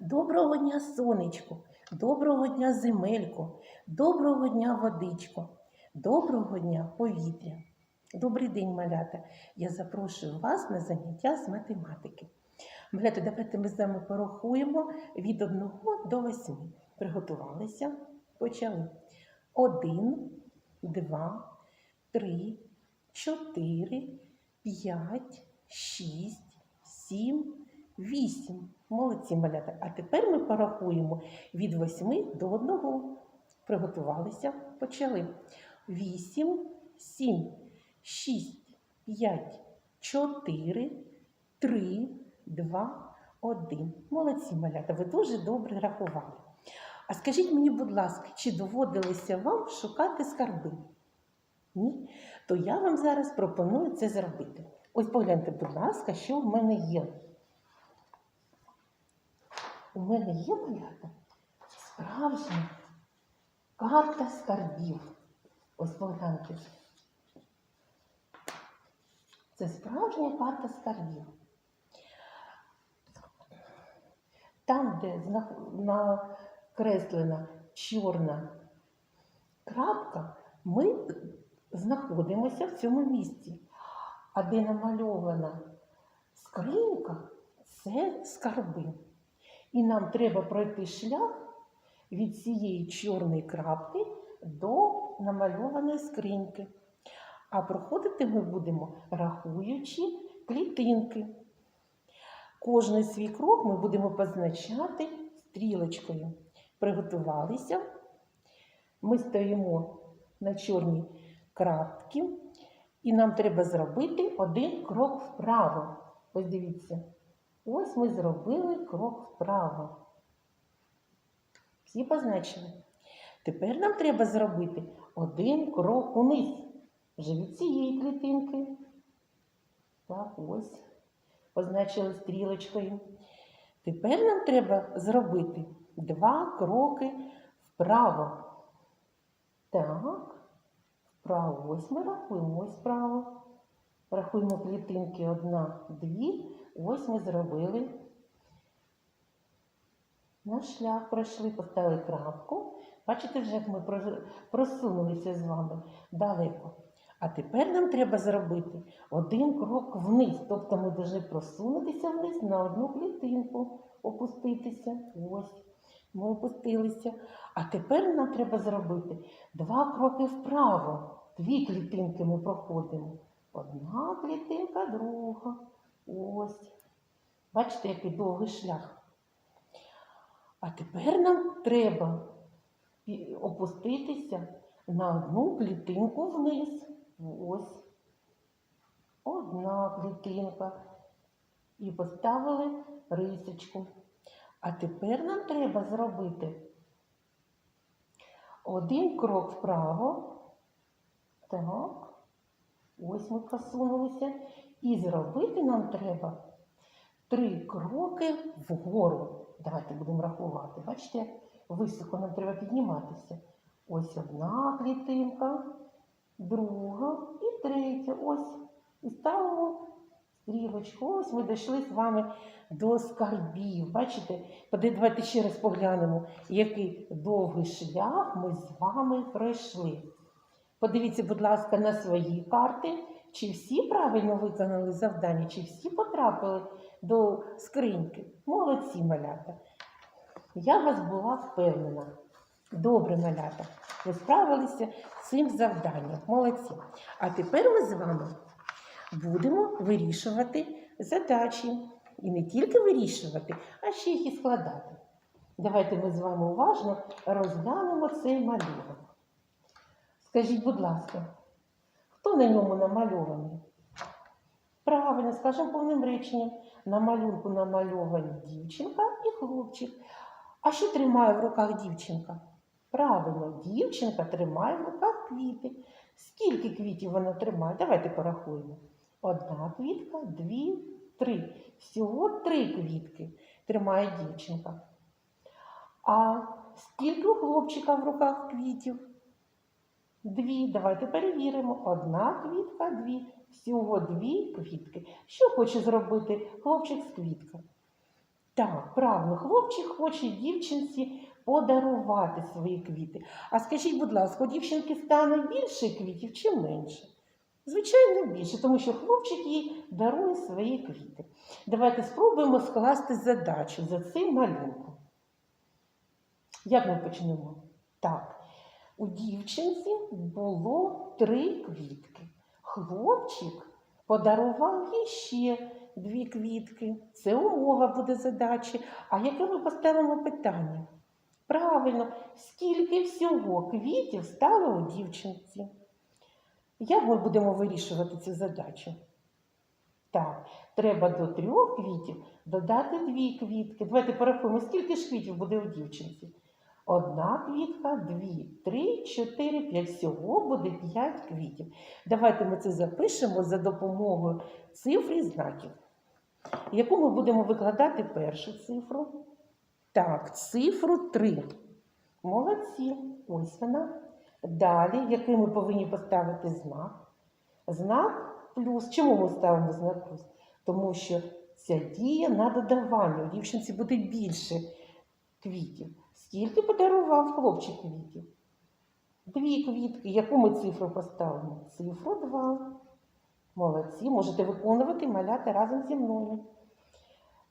Доброго дня, сонечко, доброго дня, земелько, доброго дня, водичко, доброго дня, повітря. Добрий день, малята. Я запрошую вас на заняття з математики. Малята, давайте ми з вами порахуємо від 1 до 8. Приготувалися? Почали. 1, 2, 3, 4, 5, 6, 7, 8. Молодці малята. А тепер ми порахуємо від 8 до 1. Приготувалися, почали. 8, 7, 6, 5, 4, 3, 2, 1. Молодці малята, ви дуже добре рахували. А скажіть мені, будь ласка, чи доводилося вам шукати скарби? Ні? То я вам зараз пропоную це зробити. Ось погляньте, будь ласка, що в мене є. У мене є малята справжня карта скарбів. Ось погляньте. Це справжня карта скарбів. Там, де накреслена чорна крапка, ми знаходимося в цьому місці. А де намальована скринька, це скарби. І нам треба пройти шлях від цієї чорної крапки до намальованої скриньки. А проходити ми будемо, рахуючи клітинки. Кожний свій крок ми будемо позначати стрілочкою. Приготувалися. Ми стоїмо на чорній крапці, і нам треба зробити один крок вправо. Ось дивіться. Ось ми зробили крок вправо. Всі позначили. Тепер нам треба зробити один крок униз. Вже від цієї клітинки. Так, ось. Позначили стрілочкою. Тепер нам треба зробити два кроки вправо. Так, вправо. Ось ми рахуємо, ось вправо. Рахуємо клітинки одна, дві. Ось ми зробили. Наш шлях пройшли, поставили крапку. Бачите, вже як ми просунулися з вами далеко. А тепер нам треба зробити один крок вниз. Тобто ми повинні просунутися вниз на одну клітинку, опуститися. Ось. Ми опустилися. А тепер нам треба зробити два кроки вправо. Дві клітинки ми проходимо. Одна клітинка, друга. Ось. Бачите, який довгий шлях. А тепер нам треба опуститися на одну клітинку вниз. Ось. Одна клітинка. І поставили рисочку. А тепер нам треба зробити один крок вправо. Так. Ось ми просунулися. І зробити нам треба три кроки вгору. Давайте будемо рахувати. Бачите, високо нам треба підніматися. Ось одна клітинка, друга і третя. Ось. І ставимо стрілочку. Ось ми дійшли з вами до скарбів. Бачите? Давайте ще раз поглянемо, який довгий шлях ми з вами пройшли. Подивіться, будь ласка, на свої карти, чи всі правильно виконали завдання, чи всі потрапили до скриньки. Молодці малята. Я вас була впевнена. Добре, малята. Ви справилися з цим завданням. Молодці. А тепер ми з вами будемо вирішувати задачі. І не тільки вирішувати, а ще їх і складати. Давайте ми з вами уважно розглянемо цей малюнок. Скажіть, будь ласка, хто на ньому намальований? Правильно, скажемо повним реченням. На малюнку намальовані дівчинка і хлопчик. А що тримає в руках дівчинка? Правильно, дівчинка тримає в руках квіти. Скільки квітів вона тримає? Давайте порахуємо. Одна квітка, дві, три. Всього три квітки тримає дівчинка. А скільки у хлопчика в руках квітів? Дві. Давайте перевіримо. Одна квітка, дві. Всього дві квітки. Що хоче зробити хлопчик з квіткою? Так, правильно, хлопчик хоче дівчинці подарувати свої квіти. А скажіть, будь ласка, у дівчинки стане більше квітів чи менше? Звичайно, більше, тому що хлопчик їй дарує свої квіти. Давайте спробуємо скласти задачу за цим малюнком. Як ми почнемо? Так, у дівчинці було три квітки. Хлопчик подарував їй ще дві квітки. Це умова буде задачі. А яке ми поставимо питання? Правильно, скільки всього квітів стало у дівчинці? Як ми будемо вирішувати цю задачу? Так, треба до трьох квітів додати дві квітки. Давайте порахуємо, скільки ж квітів буде у дівчинці. Одна квітка, дві, три, чотири, п'ять. Всього буде п'ять квітів. Давайте ми це запишемо за допомогою цифр і знаків. Яку ми будемо викладати першу цифру? Так, цифру 3. Молодці. Ось вона. Далі, який ми повинні поставити знак? Знак плюс. Чому ми ставимо знак плюс? Тому що ця дія на додавання. У дівчинці буде більше квітів. Скільки подарував хлопчик квітів? Дві квітки. Яку ми цифру поставимо? Цифру 2. Молодці. Можете виконувати маляти разом зі мною.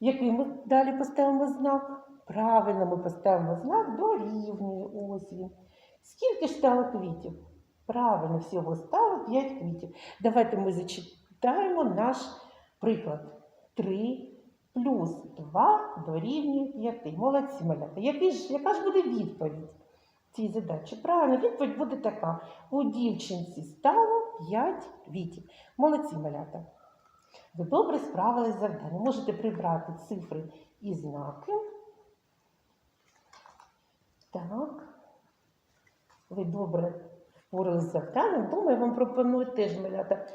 Який ми далі поставимо знак? Правильно, ми поставимо знак дорівнює. Ось він. Скільки ж стало квітів? Правильно, всього стало 5 квітів. Давайте ми зачитаємо наш приклад. 3 плюс 2 дорівнює 5. Молодці, малята. Який ж, яка ж буде відповідь цій задачі? Правильно, відповідь буде така. У дівчинці стало 5 квітів. Молодці, малята. Ви добре справились з завданням. Можете прибрати цифри і знаки. Так. Ви добре впоралися з завданням. Думаю, вам пропоную теж малята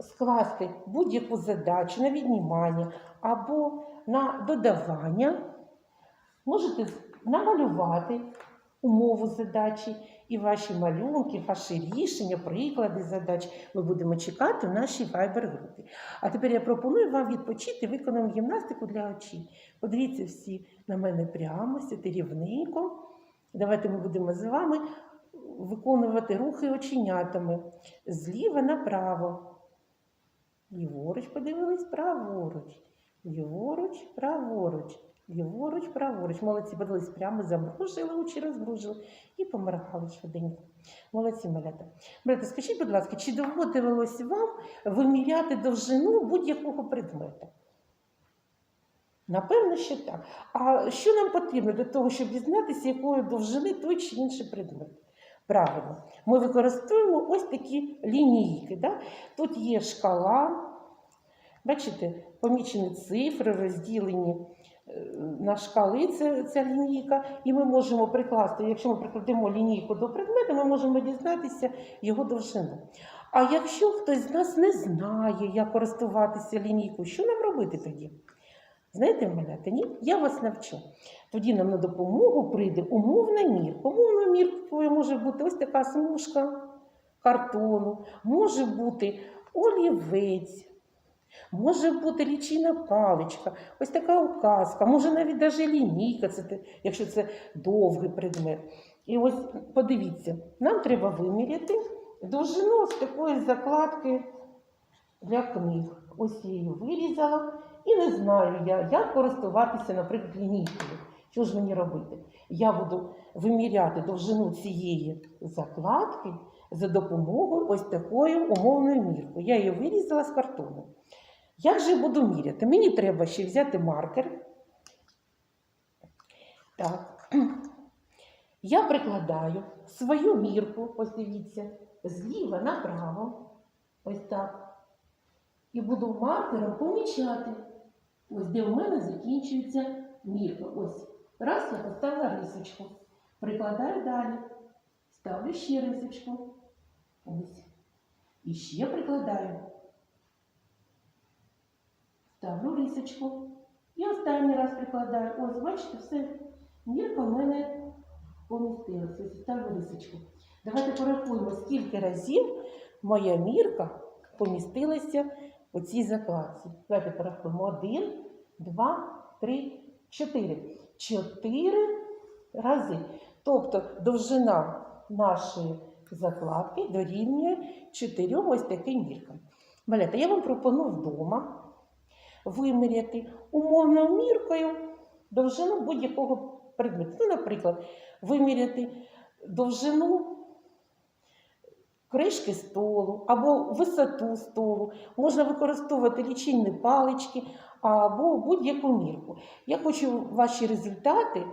скласти будь-яку задачу на віднімання або на додавання. Можете намалювати умову задачі і ваші малюнки, ваші рішення, приклади задач ми будемо чекати в нашій вайбер-групі. А тепер я пропоную вам відпочити, виконаємо гімнастику для очей. Подивіться всі на мене прямо, сіти рівненько. Давайте ми будемо з вами виконувати рухи оченятами зліва направо. Ліворуч подивились, праворуч. Ліворуч, праворуч. Ліворуч, праворуч. Молодці подивились прямо, замружили очі, розмружили і поморгали швиденько. Молодці, малята. Малята, скажіть, будь ласка, чи доводилось вам виміряти довжину будь-якого предмета? Напевно, що так. А що нам потрібно для того, щоб дізнатися, якої довжини той чи інший предмет? Правильно, ми використовуємо ось такі лінійки. Да? Тут є шкала, бачите, помічені цифри, розділені е, на шкали ця, ця лінійка, і ми можемо прикласти, якщо ми прикладемо лінійку до предмета, ми можемо дізнатися його довжину. А якщо хтось з нас не знає, як користуватися лінійкою, що нам робити тоді? Знаєте, малята, ні? Я вас навчу. Тоді нам на допомогу прийде умовна мірка. Умовною міркою може бути ось така смужка картону, може бути олівець, може бути лічильна паличка, ось така указка, може навіть навіть лінійка, якщо це довгий предмет. І ось подивіться, нам треба виміряти довжину з такої закладки для книг. Ось я її вирізала. І не знаю я, як користуватися, наприклад, лінійкою. Що ж мені робити? Я буду виміряти довжину цієї закладки за допомогою ось такої умовної міркою. Я її вирізала з картону. Як же буду міряти? Мені треба ще взяти маркер. Так. Я прикладаю свою мірку, ось дивіться, зліва направо. Ось так. І буду маркером помічати. Ось де у мене закінчується мірка. Ось. Раз я поставила рисочку. Прикладаю далі. Ставлю ще рисочку. Ось. І ще прикладаю. Ставлю рисочку. І останній раз прикладаю. Ось, бачите, все. Мірка в мене помістилася. Ось ставлю рисочку. Давайте порахуємо, скільки разів моя мірка помістилася у цій закладці. Давайте порахуємо. Один, два, три, 4. 4 рази. Тобто довжина нашої закладки дорівнює 4 ось таким міркам. Малята, я вам пропоную вдома виміряти умовною міркою довжину будь-якого предмету. Ну, наприклад, виміряти довжину кришки столу або висоту столу. Можна використовувати лічильні палички або будь-яку мірку. Я хочу ваші результати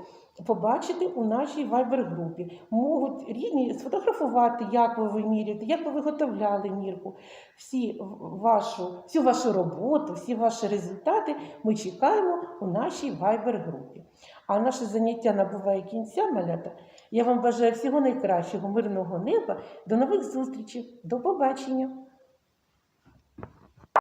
побачити у нашій вайбер-групі. Можуть рідні сфотографувати, як ви вимірюєте, як ви виготовляли мірку. Всі вашу, всю вашу роботу, всі ваші результати ми чекаємо у нашій вайбер-групі. А наше заняття набуває кінця, малята. Я вам бажаю всього найкращого, мирного неба. До нових зустрічей. До побачення!